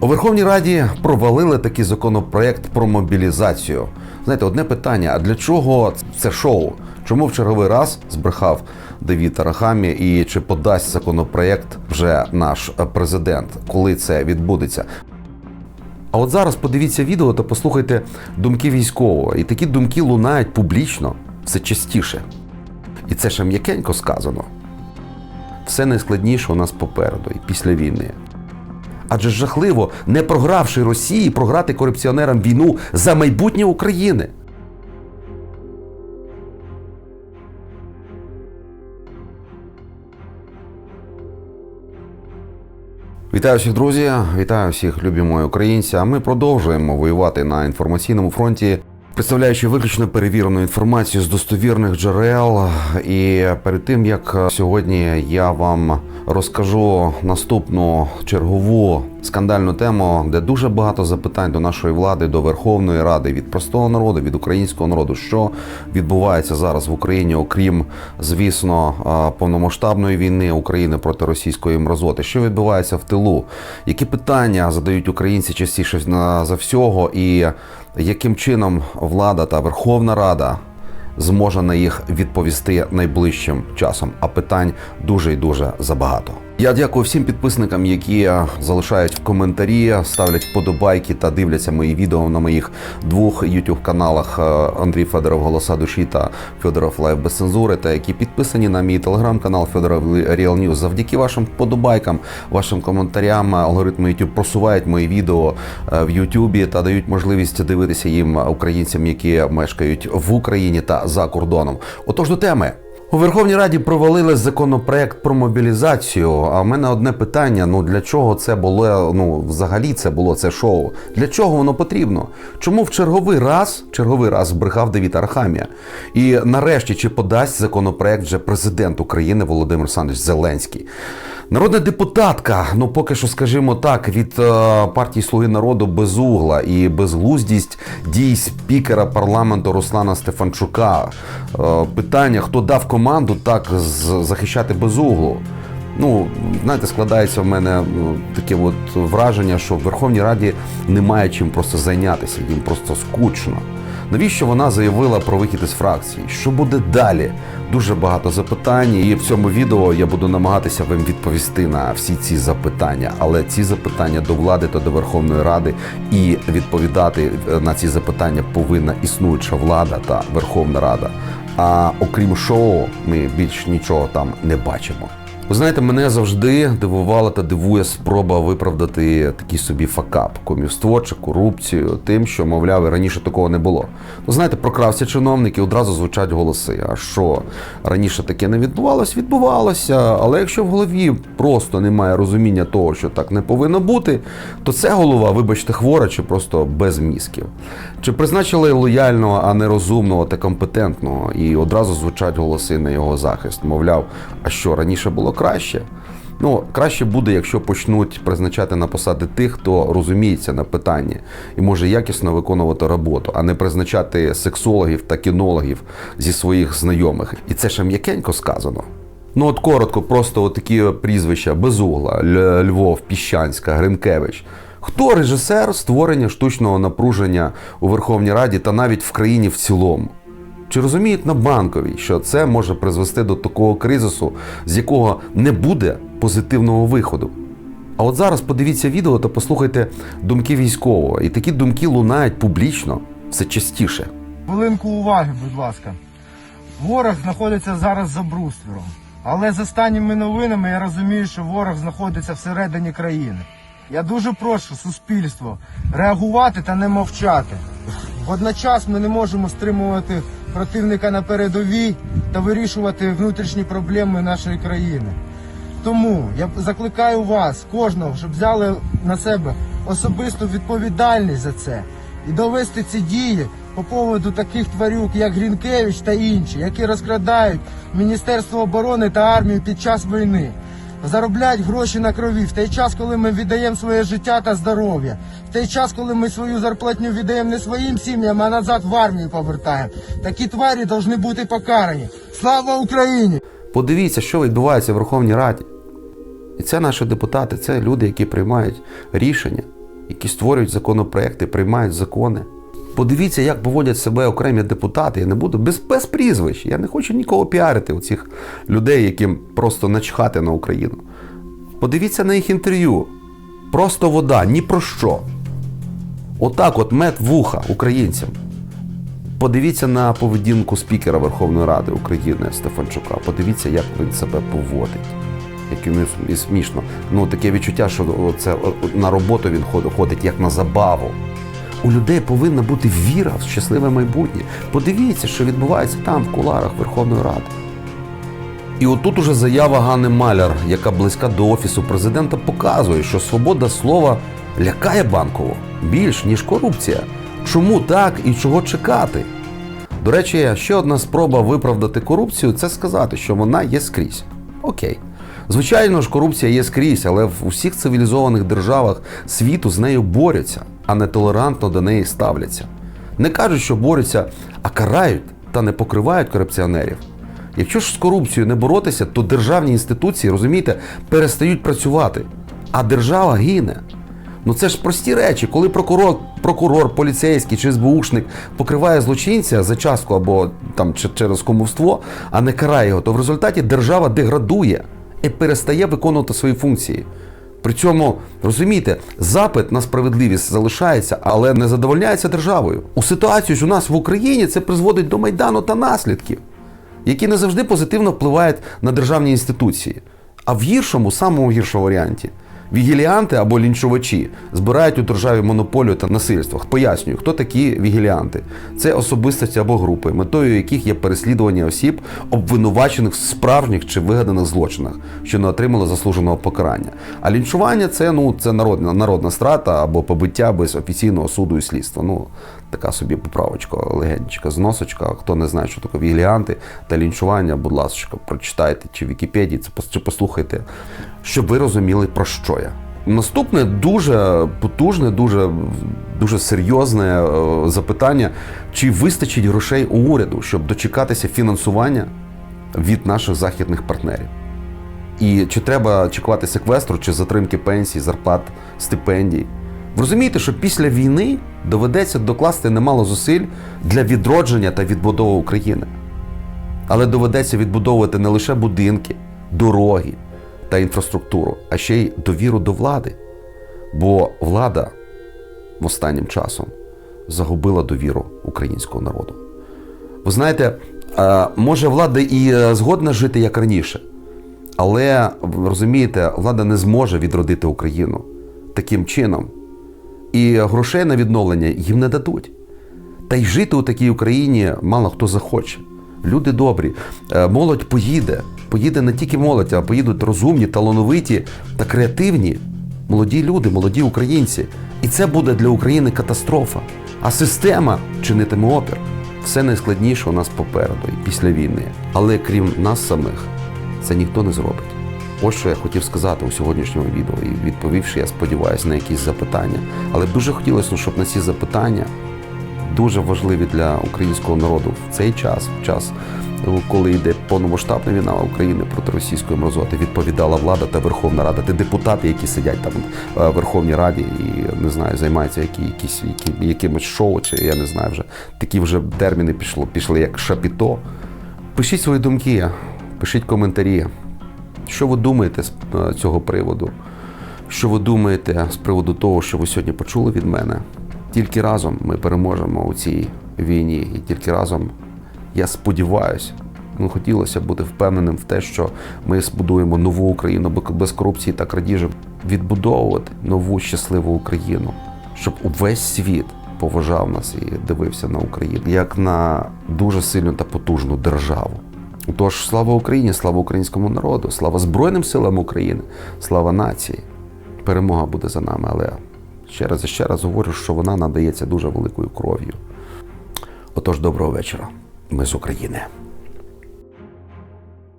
У Верховній Раді провалили такий законопроект про мобілізацію. Знаєте, одне питання: а для чого це шоу? Чому в черговий раз збрехав Давід Арахамі і чи подасть законопроект вже наш президент, коли це відбудеться? А от зараз подивіться відео та послухайте думки військового. І такі думки лунають публічно все частіше. І це ще м'якенько сказано. Все найскладніше у нас попереду і після війни. Адже жахливо, не програвши Росії, програти корупціонерам війну за майбутнє України. Вітаю всіх, друзі! Вітаю всіх, любі мої українці. А ми продовжуємо воювати на інформаційному фронті, представляючи виключно перевірену інформацію з достовірних джерел. І перед тим як сьогодні я вам розкажу наступну чергову скандальну тему, де дуже багато запитань до нашої влади, до Верховної Ради від простого народу, від українського народу, що відбувається зараз в Україні, окрім звісно повномасштабної війни України проти російської мразоти, що відбувається в тилу, які питання задають українці частіше за всього, і яким чином влада та Верховна Рада зможе на їх відповісти найближчим часом. А питань дуже і дуже забагато. Я дякую всім підписникам, які залишають коментарі, ставлять вподобайки та дивляться мої відео на моїх двох youtube каналах е, Андрій Федоров Голоса душі та Федоров Лайв без цензури, та які підписані на мій телеграм-канал Федоров Real News. Завдяки вашим вподобайкам, вашим коментарям, алгоритми YouTube просувають мої відео е, в YouTube та дають можливість дивитися їм українцям, які мешкають в Україні та за кордоном. Отож до теми. У Верховній Раді провалили законопроект про мобілізацію. А в мене одне питання: ну для чого це було? Ну взагалі це було це шоу? Для чого воно потрібно? Чому в черговий раз черговий раз збрехав Девід Архамія? І нарешті чи подасть законопроект вже президент України Володимир Олександрович Зеленський? Народна депутатка, ну поки що, скажімо так, від е, партії Слуги народу безугла і безглуздість дій спікера парламенту Руслана Стефанчука. Е, питання, хто дав команду так захищати безуглу. Ну, знаєте, складається в мене ну, таке от враження, що в Верховній Раді немає чим просто зайнятися, їм просто скучно. Навіщо вона заявила про вихід із фракції? Що буде далі? Дуже багато запитань, і в цьому відео я буду намагатися вам відповісти на всі ці запитання. Але ці запитання до влади та до Верховної Ради, і відповідати е, на ці запитання повинна існуюча влада та Верховна Рада. А окрім шоу, ми більш нічого там не бачимо. Ви знаєте, мене завжди дивувала та дивує спроба виправдати такий собі факап, комівство чи корупцію, тим, що, мовляв, раніше такого не було. Ну, знаєте, прокрався чиновник і одразу звучать голоси. А що раніше таке не відбувалось? Відбувалося. Але якщо в голові просто немає розуміння того, що так не повинно бути, то це голова, вибачте, хвора чи просто без мізків. Чи призначили лояльного, а не розумного та компетентного, і одразу звучать голоси на його захист. Мовляв, а що раніше було краще? Ну, краще буде, якщо почнуть призначати на посади тих, хто розуміється на питанні і може якісно виконувати роботу, а не призначати сексологів та кінологів зі своїх знайомих. І це ще м'якенько сказано. Ну от коротко, просто от такі прізвища Безугла, Львов, Піщанська, Гринкевич. Хто режисер створення штучного напруження у Верховній Раді та навіть в країні в цілому? Чи розуміють на банковій, що це може призвести до такого кризису, з якого не буде позитивного виходу? А от зараз подивіться відео та послухайте думки військового. І такі думки лунають публічно все частіше. Хвилинку уваги, будь ласка. Ворог знаходиться зараз за бруствером. Але з останніми новинами я розумію, що ворог знаходиться всередині країни. Я дуже прошу суспільство реагувати та не мовчати. Водночас ми не можемо стримувати противника на передовій та вирішувати внутрішні проблеми нашої країни. Тому я закликаю вас, кожного, щоб взяли на себе особисту відповідальність за це і довести ці дії по поводу таких тварюк, як Грінкевич та інші, які розкрадають Міністерство оборони та армію під час війни. Заробляють гроші на крові в той час, коли ми віддаємо своє життя та здоров'я, в той час, коли ми свою зарплатню віддаємо не своїм сім'ям, а назад в армію повертаємо. Такі тварі повинні бути покарані. Слава Україні! Подивіться, що відбувається в Верховній Раді. І це наші депутати, це люди, які приймають рішення. які створюють законопроекти, приймають закони. Подивіться, як поводять себе окремі депутати. Я не буду без, без прізвищ. Я не хочу нікого піарити у цих людей, яким просто начхати на Україну. Подивіться на їх інтерв'ю. Просто вода, ні про що. Отак, от мед вуха українцям. Подивіться на поведінку спікера Верховної Ради України Стефанчука. Подивіться, як він себе поводить. Як і смішно. Ну таке відчуття, що це на роботу він ходить як на забаву. У людей повинна бути віра в щасливе майбутнє. Подивіться, що відбувається там, в куларах Верховної Ради. І отут уже заява Ганни Маляр, яка близька до офісу президента, показує, що свобода слова лякає банкову більш ніж корупція. Чому так і чого чекати? До речі, ще одна спроба виправдати корупцію це сказати, що вона є скрізь. Окей. Звичайно ж, корупція є скрізь, але в усіх цивілізованих державах світу з нею борються, а не толерантно до неї ставляться. Не кажуть, що борються, а карають та не покривають корупціонерів. Якщо ж з корупцією не боротися, то державні інституції, розумієте, перестають працювати, а держава гине. Ну це ж прості речі, коли прокурор, прокурор, поліцейський чи СБУшник покриває злочинця за частку або там через кумовство, а не карає його, то в результаті держава деградує і перестає виконувати свої функції. При цьому розумієте, запит на справедливість залишається, але не задовольняється державою. У ситуацію ж у нас в Україні це призводить до майдану та наслідків, які не завжди позитивно впливають на державні інституції. А в гіршому, самому гіршому варіанті, вігіліанти або лінчувачі збирають у державі монополію та насильство. Пояснюю, хто такі вігіліанти. Це особистості або групи, метою яких є переслідування осіб, обвинувачених в справжніх чи вигаданих злочинах, що не отримали заслуженого покарання. А лінчування це ну це народна народна страта або побиття без офіційного суду і слідства. Ну така собі поправочка, легенечка, зносочка. Хто не знає, що таке вігіліанти та лінчування, будь ласка, прочитайте чи в Вікіпедії, чи послухайте, щоб ви розуміли про що. Наступне дуже потужне, дуже, дуже серйозне е, запитання: чи вистачить грошей у уряду, щоб дочекатися фінансування від наших західних партнерів? І чи треба чекати секвестру, чи затримки пенсій, зарплат, стипендій? Ви розумієте, що після війни доведеться докласти немало зусиль для відродження та відбудови України. Але доведеться відбудовувати не лише будинки, дороги та інфраструктуру, а ще й довіру до влади. Бо влада останнім часом загубила довіру українського народу. Ви знаєте, е, може влада і е, згодна жити як раніше, але розумієте, влада не зможе відродити Україну таким чином. І грошей на відновлення їм не дадуть. Та й жити у такій Україні мало хто захоче. Люди добрі, Е, молодь поїде. Поїде не тільки молодь, а поїдуть розумні, талановиті та креативні молоді люди, молоді українці. І це буде для України катастрофа. А система чинитиме опір. Все найскладніше у нас попереду і після війни. Але крім нас самих, це ніхто не зробить. Ось що я хотів сказати у сьогоднішньому відео, і відповівши, я сподіваюся, на якісь запитання. Але б дуже хотілося, щоб на ці запитання дуже важливі для українського народу в цей час, в час, коли йде повномасштабна війна України проти російської мразоти, відповідала влада та Верховна Рада, та депутати, які сидять там е, в Верховній Раді і не знаю, займаються які, якісь, які, якимось шоу, чи я не знаю вже такі вже терміни пішло, пішли як шапіто. Пишіть свої думки, пишіть коментарі. Що ви думаєте з е, цього приводу? Що ви думаєте з приводу того, що ви сьогодні почули від мене? Тільки разом ми переможемо у цій війні, і тільки разом, я сподіваюся, ну хотілося бути впевненим в те, що ми збудуємо нову Україну без корупції та крадіжок, відбудовувати нову щасливу Україну, щоб увесь світ поважав нас і дивився на Україну як на дуже сильну та потужну державу. Тож слава Україні, слава українському народу, слава Збройним силам України, слава нації. Перемога буде за нами, але ще раз і ще раз говорю, що вона надається дуже великою кров'ю. Отож, доброго вечора. Ми з України.